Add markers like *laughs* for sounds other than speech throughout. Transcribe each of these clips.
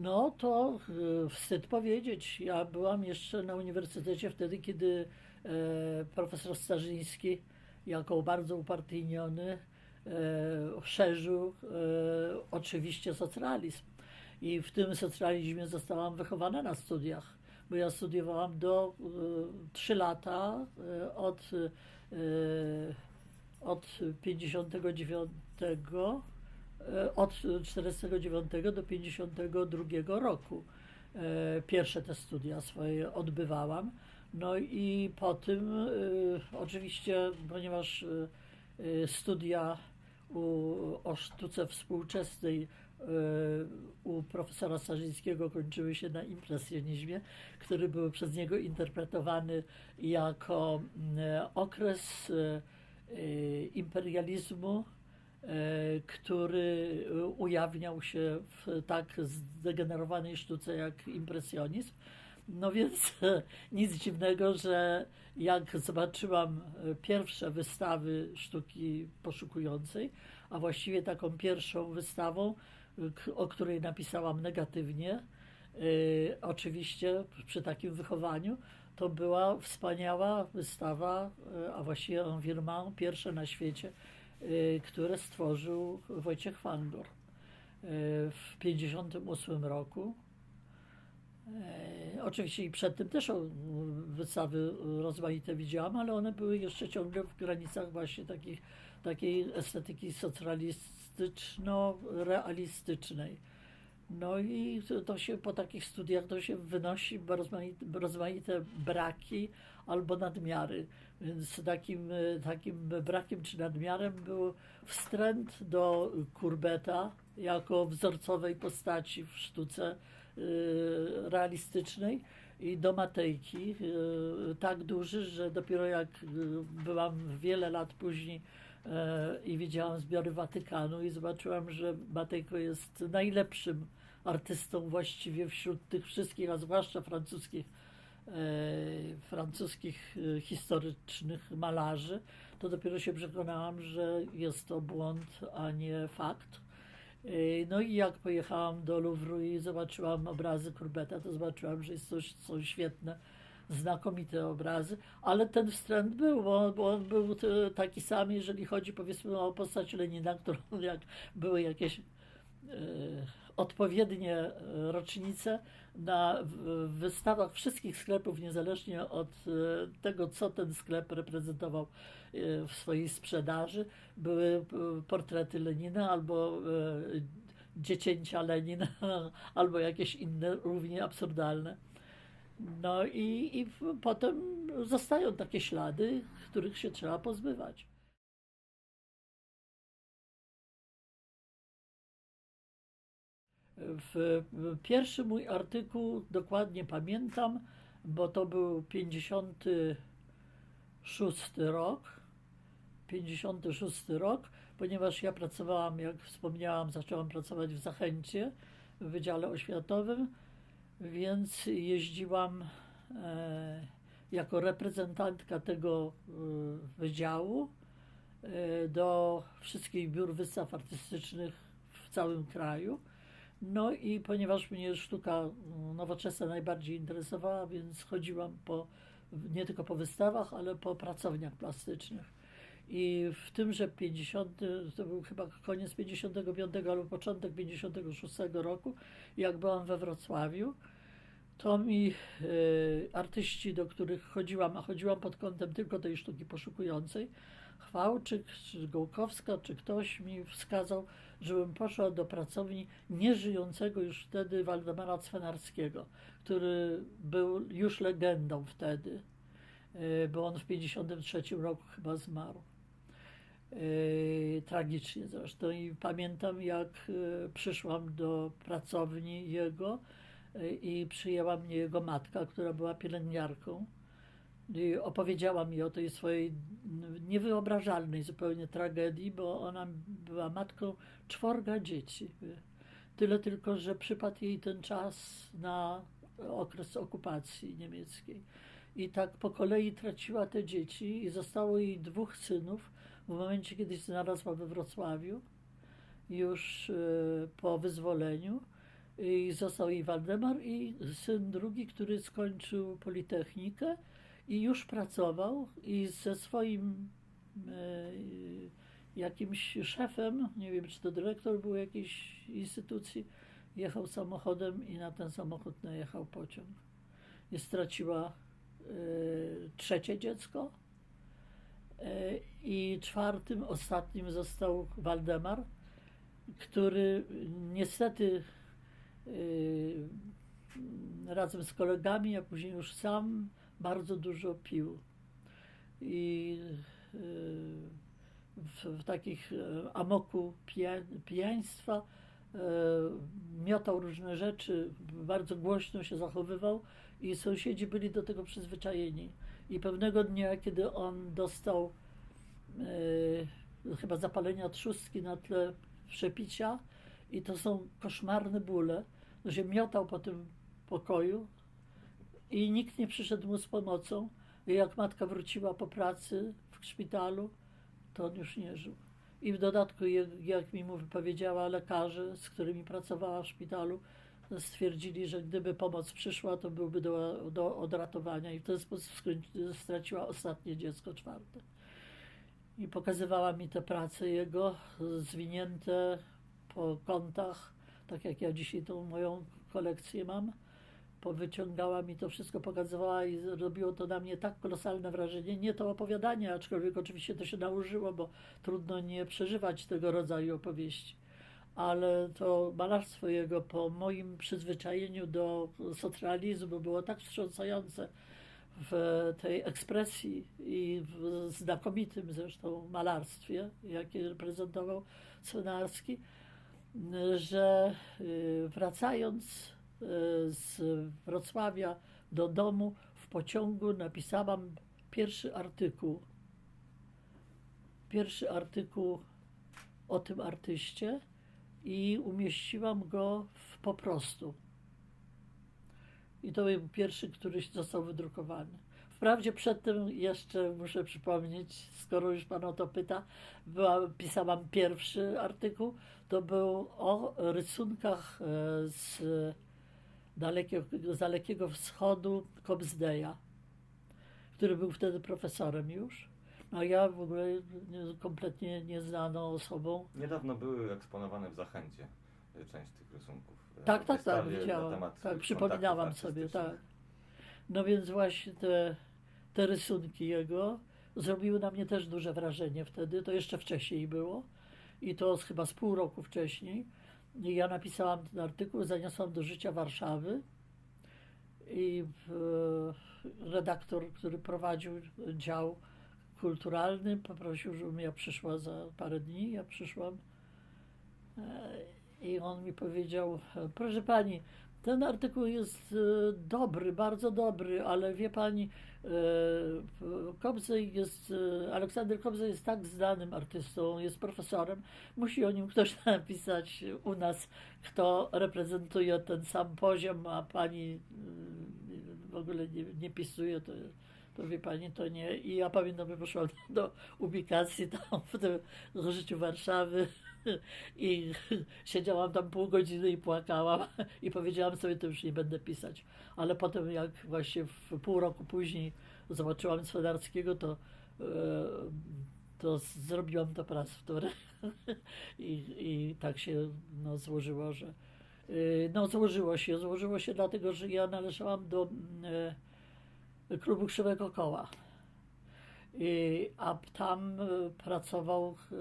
No to e, wstyd powiedzieć. Ja byłam jeszcze na uniwersytecie wtedy, kiedy e, profesor Starzyński, jako bardzo upartyjniony, e, szerzył oczywiście socjalizm. I w tym socjalizmie zostałam wychowana na studiach, bo ja studiowałam do e, 3 lata od, od 59 e, od 49 do 52 roku. E, Pierwsze te studia swoje odbywałam. No i po tym e, oczywiście, ponieważ e, e, studia u, o sztuce współczesnej e, u profesora Starzyńskiego kończyły się na impresjonizmie, który był przez niego interpretowany jako mm, okres e, e, imperializmu, e, który ujawniał się w tak zdegenerowanej sztuce jak impresjonizm. No więc *laughs* nic dziwnego, że jak zobaczyłam e, pierwsze wystawy sztuki poszukującej, a właściwie taką pierwszą wystawą, o której napisałam negatywnie, e, oczywiście przy takim wychowaniu, to była wspaniała wystawa, e, a właściwie environnement, pierwsze na świecie, e, które stworzył Wojciech Fangor e, w 1958 roku. E, Oczywiście i przed tym też wystawy rozmaite widziałam, ale one były jeszcze ciągle w granicach właśnie takich, takiej estetyki socjalistyczno-realistycznej. No i to- się po takich studiach to się wynosi rozmaite, rozmaite braki albo nadmiary. Więc takim, takim brakiem czy nadmiarem był wstręt do Kurbeta jako wzorcowej postaci w sztuce y, realistycznej i do Matejki y, tak duży, że dopiero jak y, byłam wiele lat później i widziałam zbiory Watykanu i zobaczyłam, że Matejko jest najlepszym artystą właściwie wśród tych wszystkich, a zwłaszcza francuskich, e, francuskich e, historycznych malarzy, to dopiero się przekonałam, że jest to błąd, a nie fakt. Yy, No i jak pojechałam do Louvru i zobaczyłam obrazy Courbeta, to zobaczyłam, że jest to, są świetne, znakomite obrazy, ale ten wstręt był, bo, bo on był taki sam, jeżeli chodzi powiedzmy o postać Lenina, którą *laughs* jak były jakieś e, odpowiednie e, rocznice na wystawach wszystkich sklepów, niezależnie od e, tego, co ten sklep reprezentował e, w swojej sprzedaży, były portrety Lenina albo dziecięcia Lenina, *laughs* albo jakieś inne równie absurdalne. No i, i potem zostają takie ślady, których się trzeba pozbywać. W pierwszy mój artykuł dokładnie pamiętam, bo to był 56 rok. 56 rok, ponieważ ja pracowałam, jak wspomniałam, zaczęłam pracować w Zachęcie, w Wydziale Oświatowym, więc jeździłam e, jako reprezentantka tego e, wydziału e, do wszystkich biur wystaw artystycznych w całym kraju. No i ponieważ mnie sztuka mm, nowoczesna najbardziej interesowała, więc chodziłam po, nie tylko po wystawach, ale po pracowniach plastycznych. I w tymże 50, to był chyba koniec 55 albo początek 56 roku, jak byłam we Wrocławiu, to mi e, artyści, do których chodziłam, a chodziłam pod kątem tylko tej sztuki poszukującej, Chwałczyk, czy Gołkowska, czy ktoś mi wskazał, żebym poszła do pracowni nieżyjącego już wtedy Waldemara Cwenarskiego, który był już legendą wtedy, e, bo on w 53 roku chyba zmarł. E, Tragicznie zresztą. I pamiętam, jak e, przyszłam do pracowni jego i przyjęła mnie jego matka, która była pielęgniarką. I opowiedziała mi o tej swojej niewyobrażalnej zupełnie tragedii, bo ona była matką czworga dzieci. Tyle tylko, że przypadł jej ten czas na okres okupacji niemieckiej. I tak po kolei traciła te dzieci i zostało jej dwóch synów w momencie, kiedy znalazła we Wrocławiu, już e, po wyzwoleniu. I został jej Waldemar i syn drugi, który skończył Politechnikę i już pracował i ze swoim e, jakimś szefem, nie wiem czy to dyrektor był jakiejś instytucji, jechał samochodem i na ten samochód najechał pociąg. I straciła e, trzecie dziecko e, i czwartym, ostatnim został Waldemar, który niestety razem z kolegami, a później już sam bardzo dużo pił. I y, w, w takich e, amoku pija, pijaństwa e, miotał różne rzeczy, bardzo głośno się zachowywał i sąsiedzi byli do tego przyzwyczajeni. I pewnego dnia, kiedy on dostał chyba zapalenia trzustki na tle przepicia i to są koszmarne bóle, że miotał po tym pokoju i nikt nie przyszedł mu z pomocą. I jak matka wróciła po pracy w szpitalu, to on już nie żył. I w dodatku, jak- mi mu powiedziała lekarze, z którymi pracowała w szpitalu, stwierdzili, że gdyby pomoc przyszła, to byłby do, do odratowania i w ten sposób straciła ostatnie dziecko, czwarte. I pokazywała mi te prace jego zwinięte po kątach, tak jak ja dzisiaj tą moją kolekcję mam. Powyciągała mi to wszystko, pokazywała i robiło to na mnie tak kolosalne wrażenie. Nie to opowiadanie, aczkolwiek oczywiście to się nałożyło, bo trudno nie przeżywać tego rodzaju opowieści. Ale to malarstwo jego po moim przyzwyczajeniu do socrealizmu było tak wstrząsające w tej ekspresji i w znakomitym zresztą malarstwie, jakie reprezentował Słonarski, że y, wracając z Wrocławia do domu w pociągu napisałam pierwszy artykuł. Pierwszy artykuł o tym artyście i umieściłam go w po prostu. I to był pierwszy, który został wydrukowany. Wprawdzie przedtem jeszcze muszę przypomnieć, skoro już Pan o to pyta, była, pisałam pierwszy artykuł, to był o rysunkach e, z dalekiego, z dalekiego wschodu Cobsdeya, który był wtedy profesorem już. A ja w ogóle nie- kompletnie nieznaną osobą. Niedawno były eksponowane w Zachęcie y, część tych rysunków. y, Tak, tak, tak, widziałam. Tak, przypominałam sobie, tak. No więc właśnie te, te rysunki jego zrobiły na mnie też duże wrażenie wtedy. To jeszcze wcześniej było i to chyba z pół roku wcześniej. Ja napisałam ten artykuł, zaniosłam do życia Warszawy i redaktor, który prowadził dział kulturalny, poprosił, żebym ja przyszła za parę dni. Ja przyszłam e, i on mi powiedział, proszę pani, ten artykuł jest e, dobry, bardzo dobry, ale wie pani, e, Kobzej jest, e, Aleksander Kobzej jest tak znanym artystą, jest profesorem, musi o nim ktoś *laughs* napisać u nas, kto reprezentuje ten sam poziom, a pani w ogóle nie, nie pisuje, to, to wie pani, to nie. I ja pamiętam, że poszłam *laughs* do ubikacji tam w tym życiu Warszawy i *laughs* siedziałam tam pół godziny i płakałam *laughs* i powiedziałam sobie, to już nie będę pisać. Ale potem jak właśnie w pół roku później zobaczyłam Swedarskiego, to, e, to zrobiłam to po raz wtóry I, i tak się no, złożyło, że e, no złożyło się, złożyło się dlatego, że ja należałam do e, klubu Krzywego Koła. I, a tam e, pracował e,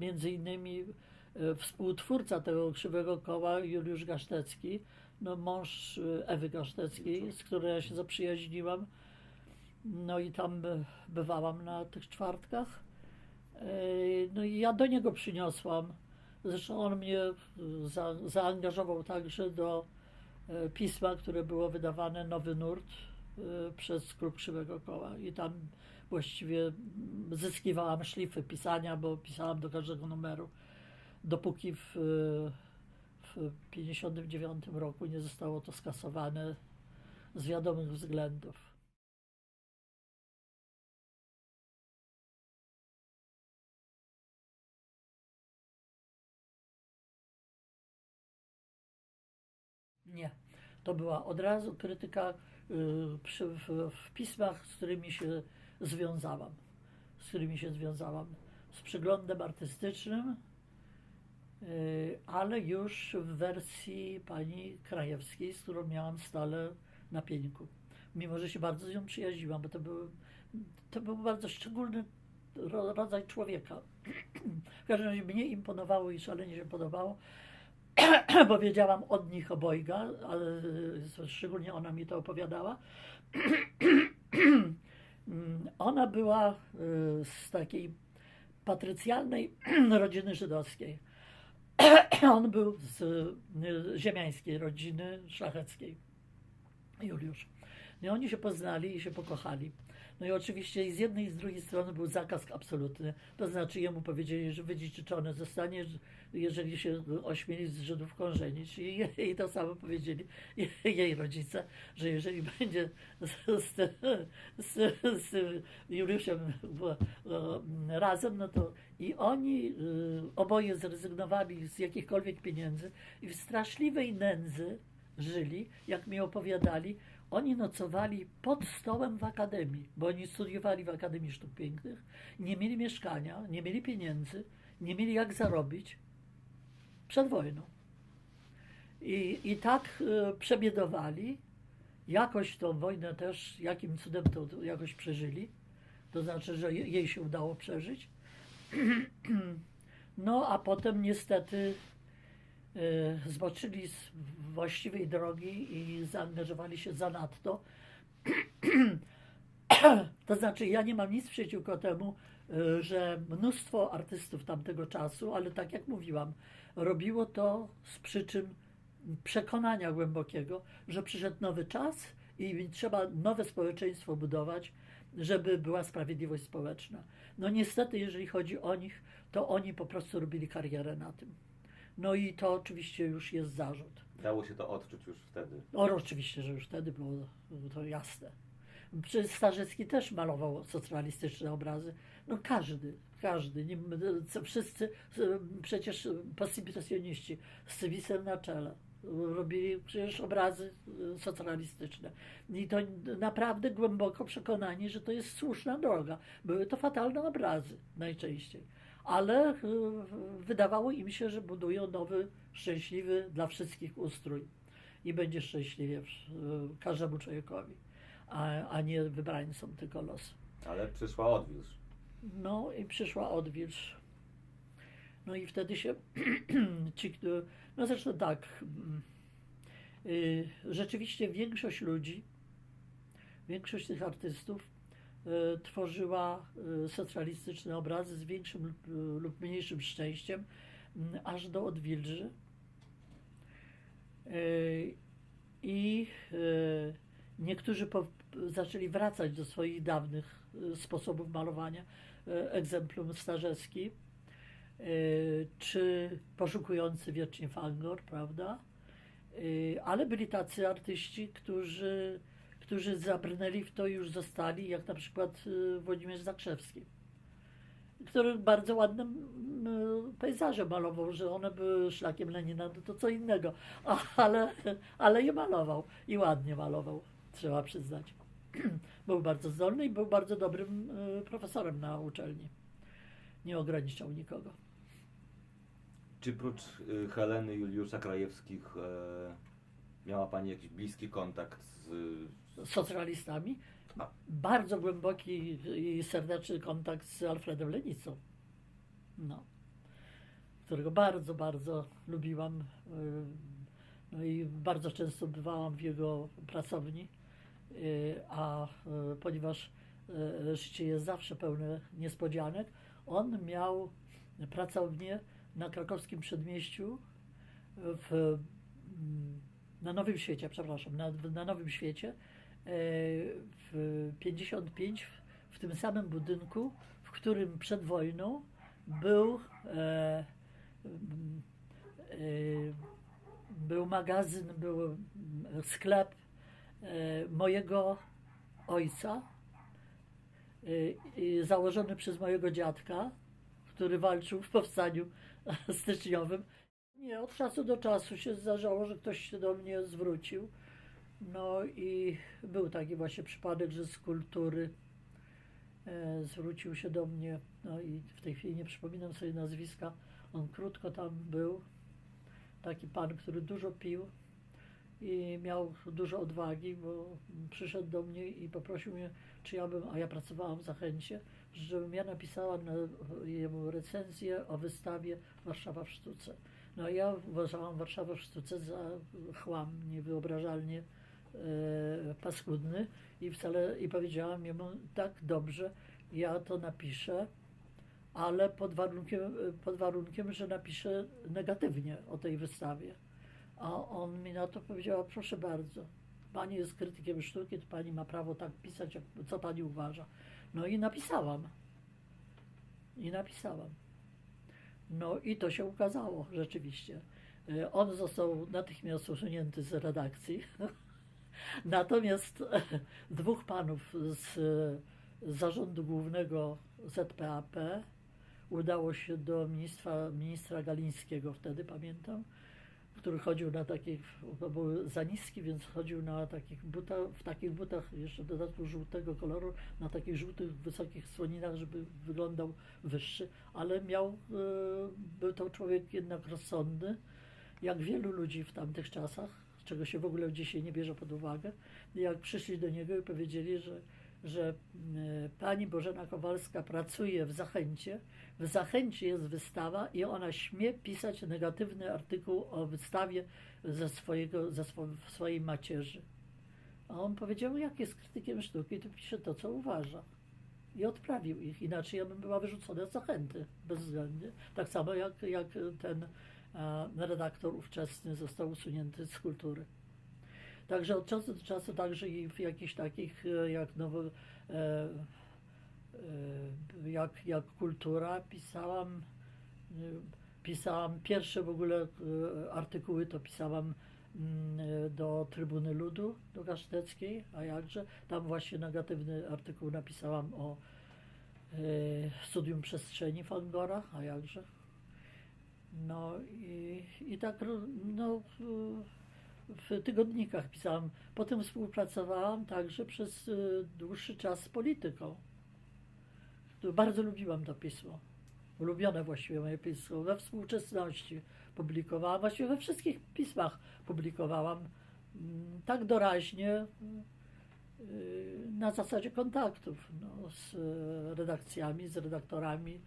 między innymi e, współtwórca tego Krzywego Koła, Juliusz Gasztecki, no mąż Ewy Gaszteckiej, z którą ja się zaprzyjaźniłam. No i tam by- bywałam na tych czwartkach. No i ja do niego przyniosłam. Zresztą on mnie za, zaangażował także do pisma, które było wydawane Nowy Nurt przez Klub Krzywego Koła. I tam właściwie zyskiwałam szlify pisania, bo pisałam do każdego numeru, dopóki w, w 59 roku nie zostało to skasowane z wiadomych względów. Nie. To była od razu krytyka y, w, w pismach, z którymi się związałam. Z którymi się związałam. Z przeglądem artystycznym, y, ale już w wersji pani Krajewskiej, z którą miałam stale na pieńku. Mimo, że się bardzo z nią przyjaźniłam, bo to był, to był bardzo szczególny ro, rodzaj człowieka. *clears throat* W każdym razie mnie imponowało i szalenie się podobało, *clears throat* bo wiedziałam od nich obojga, ale szczególnie ona mi to opowiadała. *clears throat* Ona była y, z takiej patrycjalnej *clears throat* rodziny żydowskiej. On był z y, ziemiańskiej rodziny szlacheckiej. Juliusz. No i oni się poznali i się pokochali. No i oczywiście z jednej i z drugiej strony był zakaz absolutny. To znaczy jemu powiedzieli, że wydziedziczony zostanie, jeżeli się ośmieli z Żydówką żenić. I to samo powiedzieli *laughs* jej rodzice, że jeżeli będzie z, z, z, z Juliuszem razem, no to i oni e, oboje zrezygnowali z jakichkolwiek pieniędzy i w straszliwej nędzy żyli, jak mi opowiadali, oni nocowali pod stołem w akademii, bo oni studiowali w Akademii Sztuk Pięknych, nie mieli mieszkania, nie mieli pieniędzy, nie mieli jak zarobić przed wojną. I, i tak y, przebiedowali, jakoś tą wojnę też, jakim cudem to jakoś przeżyli, to znaczy, że je- jej się udało przeżyć. *clears throat* No a potem niestety zboczyli z właściwej drogi i zaangażowali się zanadto. *clears throat* To znaczy, ja nie mam nic przeciwko temu, y, że mnóstwo artystów tamtego czasu, ale tak jak mówiłam, robiło to z przyczyn przekonania głębokiego, że przyszedł nowy czas i trzeba nowe społeczeństwo budować, żeby była sprawiedliwość społeczna. No niestety, jeżeli chodzi o nich, to oni po prostu robili karierę na tym. No i to oczywiście już jest zarzut. Dało się to odczuć już wtedy. O, oczywiście, że już wtedy było to jasne. Starzecki też malował socrealistyczne obrazy. No każdy, każdy, nie, wszyscy, przecież postimpresjoniści z Cywisem na czele robili przecież obrazy socrealistyczne. I to naprawdę głęboko przekonani, że to jest słuszna droga. Były to fatalne obrazy najczęściej. Ale y, wydawało im się, że budują nowy, szczęśliwy dla wszystkich ustrój i będzie szczęśliwie y, każdemu człowiekowi, a, a nie wybrańcom tylko losu. Ale przyszła odwilż. No i przyszła odwilż. No i wtedy się *clears throat* ci, którzy, no zresztą tak, y, rzeczywiście większość ludzi, większość tych artystów tworzyła y, socjalistyczne obrazy z większym lub- lub mniejszym szczęściem, mm, aż do odwilży. Y, I y, niektórzy zaczęli wracać do swoich dawnych y, sposobów malowania, y, egzemplum Starzewski, y, czy poszukujący wiecznie Fangor, prawda? Y, Ale byli tacy artyści, którzy, którzy zabrnęli w to już zostali, jak na przykład y, Włodzimierz Zakrzewski, który bardzo ładne mm, pejzaże malował, że one były szlakiem Lenina, no to co innego, ale, ale je malował i ładnie malował, trzeba przyznać. *clears throat* Był bardzo zdolny i był bardzo dobrym y, profesorem na uczelni. Nie ograniczał nikogo. Czy prócz y, Heleny Juliusza Krajewskich e, miała Pani jakiś bliski kontakt z... Socjalistami A. bardzo głęboki i serdeczny kontakt z Alfredem Lenicą. No. Którego bardzo, bardzo lubiłam. y, No i bardzo często bywałam w jego pracowni, y, a y, ponieważ życie jest zawsze pełne niespodzianek, on miał pracownię na krakowskim przedmieściu w, mm, na Nowym Świecie, przepraszam, na, na Nowym Świecie w 55 w, tym samym budynku, w którym przed wojną był e, e, był magazyn, był sklep e, mojego ojca, założony przez mojego dziadka, który walczył w powstaniu *laughs* styczniowym. Nie, od czasu do czasu się zdarzało, że ktoś się do mnie zwrócił. No i był taki właśnie przypadek, że z kultury e, zwrócił się do mnie. No i w tej chwili nie przypominam sobie nazwiska. On krótko tam był. Taki pan, który dużo pił i miał dużo odwagi, bo przyszedł do mnie i poprosił mnie, czy ja bym, a ja pracowałam w Zachęcie, żebym ja napisała na jemu recenzję o wystawie Warszawa w sztuce. No ja uważałam Warszawę w sztuce za chłam niewyobrażalnie paskudny i wcale i powiedziałam jemu tak dobrze, ja to napiszę, ale pod warunkiem, pod warunkiem, że napiszę negatywnie o tej wystawie. A on mi na to powiedział, proszę bardzo, pani jest krytykiem sztuki, to pani ma prawo tak pisać, jak, co pani uważa. No i napisałam. I napisałam. No i to się ukazało rzeczywiście. E, On został natychmiast usunięty z redakcji. *laughs* Natomiast e, dwóch panów z e, zarządu głównego ZPAP udało się do ministra, ministra Galińskiego wtedy, pamiętam, który chodził na takich, bo był za niski, więc chodził na takich butach, w takich butach jeszcze w dodatku żółtego koloru, na takich żółtych, wysokich słoninach, żeby wyglądał wyższy, ale miał, e, był to człowiek jednak rozsądny, jak wielu ludzi w tamtych czasach, czego się w ogóle dzisiaj nie bierze pod uwagę. Jak przyszli do niego i powiedzieli, że, że e, pani Bożena Kowalska pracuje w Zachęcie, w Zachęcie jest wystawa i ona śmie pisać negatywny artykuł o wystawie ze, swojego, ze swo, swojej macierzy. A on powiedział, jak jest krytykiem sztuki, to pisze to, co uważa. I odprawił ich, inaczej ja bym była wyrzucona z zachęty, bezwzględnie. Tak samo jak, jak ten a, redaktor ówczesny został usunięty z kultury. Także od czasu do czasu także i w jakichś takich e, jak nowo, e, e, jak, jak kultura pisałam, pisałam pierwsze w ogóle artykuły to pisałam mm, do Trybuny Ludu, do Kaszteckiej, a jakże, tam właśnie negatywny artykuł napisałam o studium przestrzeni Fangora, a jakże. No i, i tak no, w- tygodnikach pisałam. Potem współpracowałam także przez y, dłuższy czas z polityką. To Bardzo lubiłam to pismo. Ulubione właściwie moje pismo. We współczesności publikowałam, właściwie we wszystkich pismach publikowałam. mm, Tak doraźnie, y, na zasadzie kontaktów no, z redakcjami, z redaktorami